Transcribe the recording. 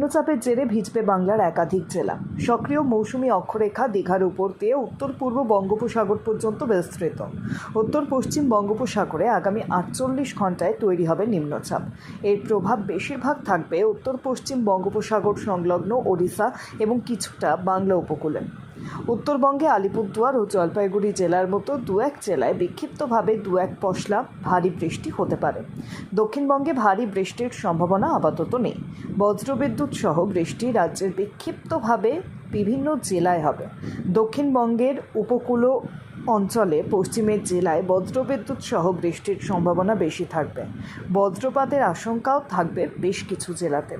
নিম্নচাপের জেরে ভিজবে বাংলার একাধিক জেলা। সক্রিয় মৌসুমি অক্ষরেখা দীঘার উপর দিয়ে উত্তর পূর্ব বঙ্গোপসাগর পর্যন্ত বিস্তৃত। উত্তর পশ্চিম বঙ্গোপসাগরে আগামী আটচল্লিশ ঘন্টায় তৈরি হবে নিম্নচাপ। এর প্রভাব বেশিরভাগ থাকবে উত্তর পশ্চিম বঙ্গোপসাগর সংলগ্ন ওড়িশা এবং কিছুটা বাংলা উপকূলে। উত্তরবঙ্গে আলিপুরদুয়ার ও জলপাইগুড়ি জেলার মতো দু এক জেলায় বিক্ষিপ্তভাবে দু এক পশলা ভারী বৃষ্টি হতে পারে। দক্ষিণবঙ্গে ভারী বৃষ্টির সম্ভাবনা আপাতত নেই। বজ্রবিদ্যুৎ সহ বৃষ্টি রাজ্যের বিক্ষিপ্তভাবে বিভিন্ন জেলায় হবে। দক্ষিণবঙ্গের উপকূল অঞ্চলে পশ্চিমের জেলায় বজ্রবিদ্যুৎ সহ বৃষ্টির সম্ভাবনা বেশি থাকবে। বজ্রপাতের আশঙ্কাও থাকবে বেশ কিছু জেলাতে।